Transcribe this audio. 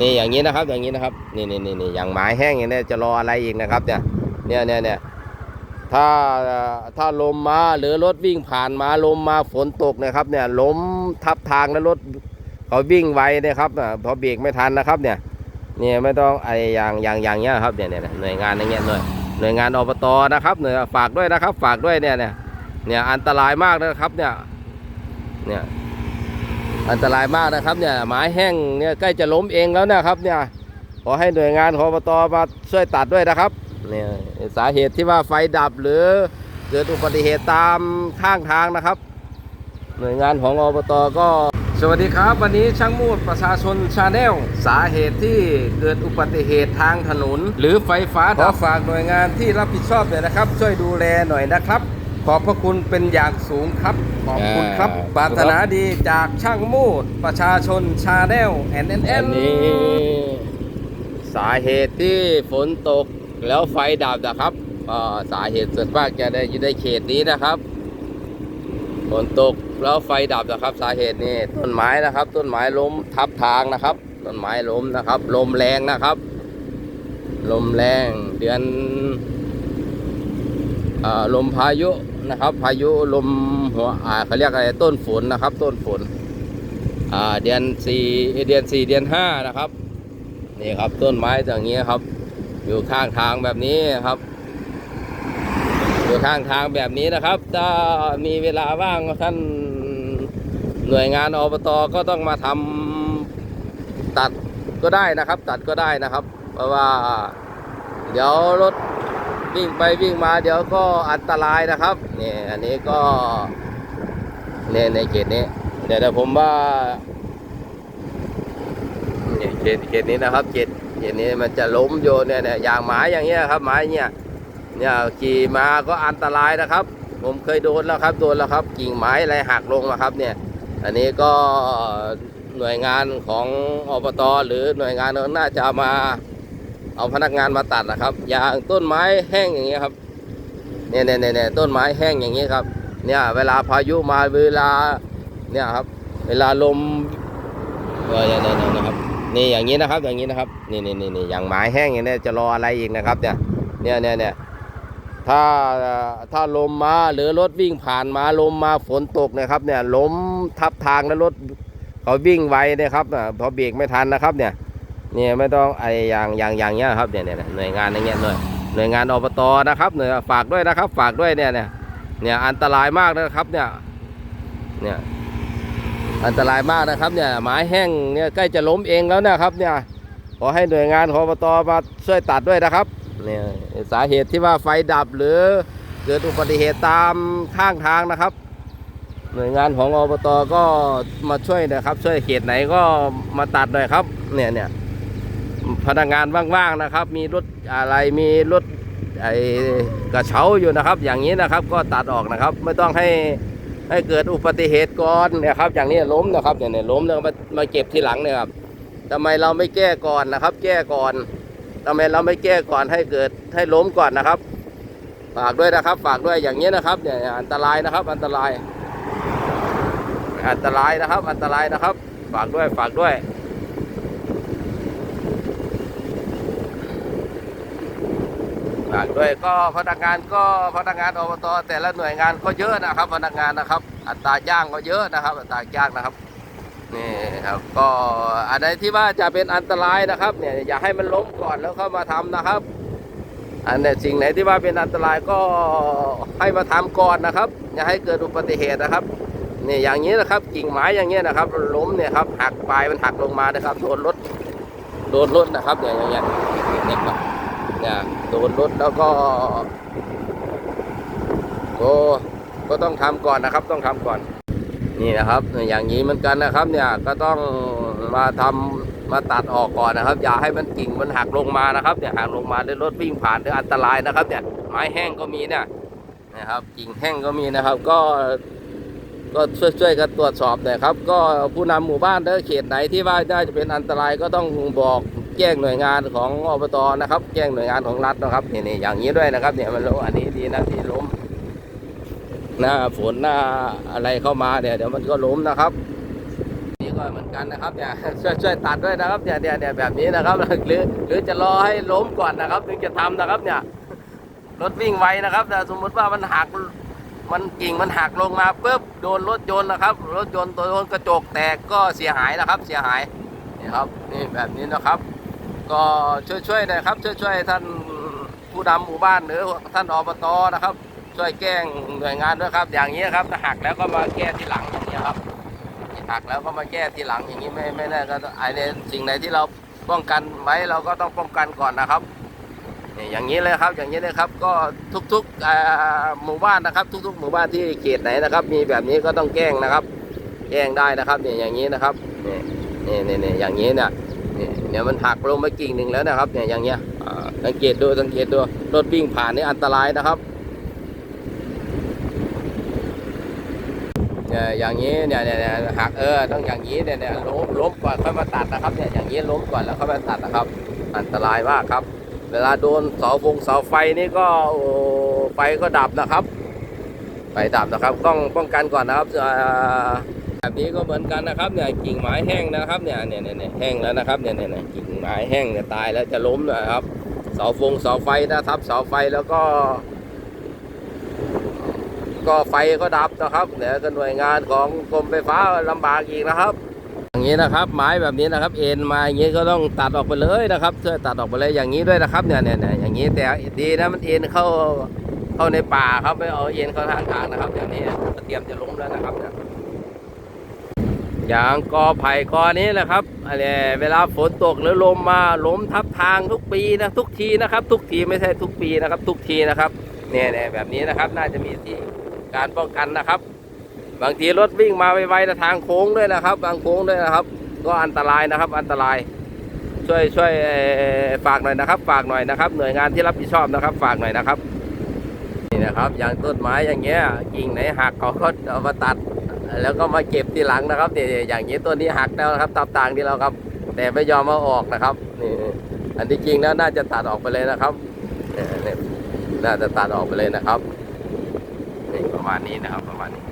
นี่อย่างนี้นะครับ อย่างนี้นะครับ นี่นี่นี่นี่อย่างไม้แห้งอย่างนี้จะรออะไรอีกนะครับ เนี่ย เนี่ยเนี่ยเนี่ยถ้าถ้าลมมาหรือรถวิ่งผ่านมาลมมาฝนตกนะครับ เนี่ยล้มทับทางแล้วรถเขาวิ่งไวเนี่ยครับอะพอเบรกไม่ทันนะครับ เนี่ย เนี่ยไม่ต้องไออย่างอย่างอย่างเงี้ยครับเนี่ยเนี่ยหน่วยงานอย่างเงี้ยหน่วยหน่วยงานอบตนะครับหน่วยฝากด้วยนะครับ ฝากด้วยเนี่ยเนี่ยเนี่ยอันตรายมากนะครับ เนี่ยเนี่ย อันตรายมากนะครับเนี่ยไม้แห้งเนี่ยใกล้จะล้มเองแล้วนะครับเนี่ยขอให้หน่วยงานของอบตมาช่วยตัดด้วยนะครับเนี่ยสาเหตุที่ว่าไฟดับหรือเกิดอุบัติเหตุตามข้างทางนะครับ หน่วยงานของอบตก็ สวัสดีครับ วันนี้ช่างมูดประชาชนชาแนลสาเหตุที่เกิดอุบัติเหตุทางถนน หรือไฟฟ้าดับขอฝากหน่วยงานที่รับผิดชอบเลยนะครับ ช่วยดูแลหน่อยนะครับ ขอบพระคุณเป็นอย่างสูงครับ ขอบคุณครับอ่าปรารถนาดีจากช่างมูด ประชาชนชาแนลแอนแอนแอนนี้ สาเหตุที่ฝนตกแล้วไฟดับนะครับก็สาเหตุส่วนมากจะได้อยู่ในเขตนี้นะครับฝนตกแล้วไฟดับนะครับ สาเหตุนี่ต้นไม้นะครับ ต้นไม้ล้มทับทางนะครับต้นไม้ล้มนะครับ ลมแรงนะครับ ลมแรงเดือนอ่าลมพายุ นะครับ พายุลมหัวอ่าเขาเรียกอะไรต้นฝนนะครับ ต้นฝนอ่าเดือนสี่เดือนสี่เดือนห้านะครับนี่ครับต้นไม้อย่างนี้ครับ อยู่ข้างทางแบบนี้ครับอยู่ข้างทางแบบนี้นะครับ ถ้ามีเวลาว่างท่านหน่วยงานอบตก็ต้องมาทำตัดก็ได้นะครับ ตัดก็ได้นะครับ เพราะว่า เดี๋ยวรถ วิ่งไปวิ่งมาเดี๋ยวก็อันตรายนะครับนี่อันนี้ก็เนี่ยในเขตนี้เดี๋ยวผมว่าเนี่ยเขตเขตนี้นะครับเขตเขตนี้มันจะล้มโยนเนี่ยเนี่ยอย่างไม้อย่างเงี้ยครับไม้เนี่ยเนี่ยขี่มาก็อันตรายนะครับ ผมเคยโดนแล้วครับโดนแล้วครับ กิ่งไม้อะไรหักลงนะครับเนี่ย อันนี้ก็หน่วยงานของอบตหรือหน่วยงานน่าจะมา เอาพนักงานมาตัดนะครับ อย่างต้นไม้แห้งอย่างเงี้ยครับเนี่ยเนี่ยเนี่ยต้นไม้แห้งอย่างเงี้ยครับ เนี่ยเวลาพายุมาเวลาเนี่ยครับ เวลาลมเนี่ยเนี่ยเนี่ยนะครับนี่อย่างนี้นะครับอย่างนี้นะครับนี่นี่นี่นี่อย่างไม้แห้งอย่างเนี้ยจะรออะไรอีกนะครับ เนี่ยเนี่ยเนี่ยเนี่ยถ้าถ้าลมมาหรือรถวิ่งผ่านมาลมมาฝนตกนะครับ เนี่ยล้มทับทางแล้วรถเขาวิ่งไวนี่ยครับพอเบรกไม่ทันนะครับเนี่ย เนี่ยไม่ต้องไออย่างอย่างอย่างเงี้ยครับเนี่ยเนี่ยหน่วยงานอย่างเงี้ยหน่วยหน่วยงานอบตนะครับหน่วยฝากด้วยนะครับ ฝากด้วยเนี่ยเนี่ยเนี่ยอันตรายมากนะครับเนี่ยเนี่ยอันตรายมากนะครับเนี่ยไม้แห้งเนี่ยใกล้จะล้มเองแล้วนะครับเนี่ยขอให้หน่วยงานของอบตมาช่วยตัดด้วยนะครับเนี่ยสาเหตุที่ว่าไฟดับหรือเกิดอุบัติเหตุตามข้างทางนะครับ หน่วยงานของอบตก็มาช่วยนะครับ ช่วยเขตไหนก็มาตัดหน่อยครับเนี่ยเนี่ย พนักงานว่างๆนะครับ มีรถอะไรมีรถไอ้กระเช้าอยู่นะครับ อย่างนี้นะครับก็ตัดออกนะครับ ไม่ต้องให้ให้เกิดอุบัติเหตุก่อนนี่ยครับ อย่างนี้ล้มนะครับเนี่ยเนี่ยล้มแล้วมามาเก็บทีหลังเนี่ยครับทำไมเราไม่แก้ก่อนนะครับ แก้ก่อนทำไมเราไม่แก้ก่อนให้เกิดให้ล้มก่อนนะครับ ฝากด้วยนะครับ ฝากด้วยอย่างนี้นะครับเนี่ยอันตรายนะครับ อันตราย อันตรายนะครับ อันตรายนะครับ ฝากด้วยฝากด้วย ฝากด้วยก็พนักงานก็พนักงานอบตแต่ละหน่วยงานก็เยอะนะครับ พนักงานนะครับ อัตราจ้างก็เยอะนะครับ อัตราจ้างนะครับนี่ครับก็อะไรที่ว่าจะเป็นอันตรายนะครับ เนี่ยอย่าให้มันล้มก่อนแล้วเข้ามาทำนะครับ อันเนี้สิ่งไหนที่ว่าเป็นอันตรายก็ให้มาทำก่อนนะครับ อย่าให้เกิดอุบัติเหตุนะครับนี่อย่างนี้นะครับกิ่งไม้อย่างเงี้ยนะครับล้มเนี่ยครับหักปลายมันหักลงมานะครับโดนรถโดนรถนะครับเนี่ยอย่างเงี้ย เนี่ยครับเนี่ยโดนรถแล้วก็ก็ก็ต้องทำก่อนนะครับ ต้องทำก่อน นี่นะครับ อย่างนี้เหมือนกันนะครับ เนี่ยก็ต้องมาทำมาตัดออกก่อนนะครับ อย่าให้มันกิ่งมันหักลงมานะครับเนี่ยหักลงมาแล้วรถวิ่งผ่านเนี่ยอันตรายนะครับ เนี่ยไม้แห้งก็มีเนี่ยนะครับ กิ่งแห้งก็มีนะครับ ก็ก็ช่วยช่วยกันตรวจสอบหน่อยครับ ก็ผู้นำหมู่บ้านเด้อเขตไหนที่ว่าน่าจะเป็นอันตรายก็ต้องบอก แจ้งหน่วยงานของอบตนะครับ แจ้งหน่วยงานของรัฐนะครับนี่นี่อย่างนี้ด้วยนะครับ เนี่ยมันล้มอันนี้ดีนะที่ล้มหน้าฝนหน้าอะไรเข้ามาเนี่ยเดี๋ยวมันก็ล้มนะครับนี่ก็เหมือนกันนะครับเนี่ยช่วยช่วยตัดด้วยนะครับเนี่ยเนี่ยเนี่ยแบบนี้นะครับหรือหรือจะรอให้ล้มก่อนนะครับ ถึงจะทำนะครับ เนี่ยรถวิ่งไวนะครับ แต่สมมุติว่ามันหักมันกิ่งมันหักลงมาปุ๊บโดนรถยนต์นะครับ รถยนต์ตัวโดนกระจกแตกก็เสียหายนะครับ เสียหายนี่ครับนี่แบบนี้นะครับ ก็ช่วยช่วยๆหนะครับช่วยช่วยๆท่านผู้นำหมู่บ้านหรือท่านอบตนะครับ ช่วยแก้งหน่วยงานด้วยครับ อย่างนี้ครับถ้าหักแล้วก็มาแก้ที่หลังอย่างนี้ครับหักแล้วก็มาแก้ทีหลังอย่างนี้ไม่ไม่แน่ก็ไอ้ในสิ่งไหนที่เราป้องกันไว้เราก็ต้องป้องกันก่อนนะครับนี่อย่างนี้เลยครับอย่างนี้เลยครับ ก็ทุกๆหมู่บ้านนะครับ ทุก ๆ หมู่บ้านที่เขตไหนนะครับ มีแบบนี้ก็ต้องแก้งนะครับ แก้งได้นะครับเนี่ยอย่างนี้นะครับนี่นี่นี่อย่างนี้เนี่ย นี่เนี่ยมันหักลงมากิ่งหนึ่งแล้วนะครับเนี่ยอย่างเงี้ยสังเกตดูสังเกตดูรถวิ่งผ่านนี่อันตรายนะครับเนี่ยอย่างนี้เนี่ยเนี่ยเนี่ยหักเออต้องอย่างนี้เนี่ยเนี่ยล้มล้มก่อนค่อยมาตัดนะครับเนี่ยอย่างนี้ล้มก่อนแล้วค่อยมาตัดนะครับ อันตรายมากครับ เวลาโดนเสาฟงเสาไฟนี่ก็ไฟก็ดับนะครับไฟดับนะครับต้องป้องกันก่อนนะครับ แบบนี้ก็เหมือนกันนะครับเนี่ยกิ่งไม้แห้งนะครับเนี่ยเนี่ยเนี่ยแห้งแล้วนะครับเนี่ยเนี่ยเนี่ยกิ่งไม้แห้งเนี่ยตายแล้วจะล้มนะครับ เสาฟงเสาไฟนะครับ เสาไฟแล้วก็ ก็ไฟก็ดับนะครับเดี๋ยวก็หน่วยงานของกรมไฟฟ้าลำบากอีกนะครับ อย่างนี้นะครับไม้แบบนี้นะครับ เอ็นมาอย่างนี้ก็ต้องตัดออกไปเลยนะครับช่วยตัดออกไปเลยอย่างนี้ด้วยนะครับเนี่ยเนี่ยเนี่ยอย่างนี้แต่ดีนะมันเอ็นเข้าเข้าในป่าครับไม่เอาเอ็นเข้าทางทางนะครับอย่างนี้เตรียมจะล้มแล้วนะครับเนี่ย ย่างกอไผ่กอนี้นะครับอะไรเวลาฝนตกหรือลมมาล้มทับทางทุกปีนะทุกทีนะครับ ทุกทีไม่ใช่ทุกปีนะครับ ทุกทีนะครับเนี่ยเนี่ยแบบนี้นะครับน่าจะมีที่การป้องกันนะครับ บางทีรถวิ่งมาไวๆนะทางโค้งด้วยนะครับ บางโค้งด้วยนะครับ ก็อันตรายนะครับ อันตราย ช่วยช่วยฝากหน่อยนะครับ ฝากหน่อยนะครับ หน่วยงานที่รับผิดชอบนะครับ ฝากหน่อยนะครับนี่นะครับอย่างต้นไม้อย่างเงี้ยกิ่งไหนหักเขาก็เอามาตัด แล้วก็มาเก็บทีหลังนะครับเนี่ยอย่างนี้ตัวนี้หักแล้วนะครับตับต่างที่เราครับ แต่ไม่ยอมมาออกนะครับนี่อันที่จริงแล้วน่าจะตัดออกไปเลยนะครับเนี่ยเนี่ยน่าจะตัดออกไปเลยนะครับนี่ประมาณนี้นะครับประมาณนี้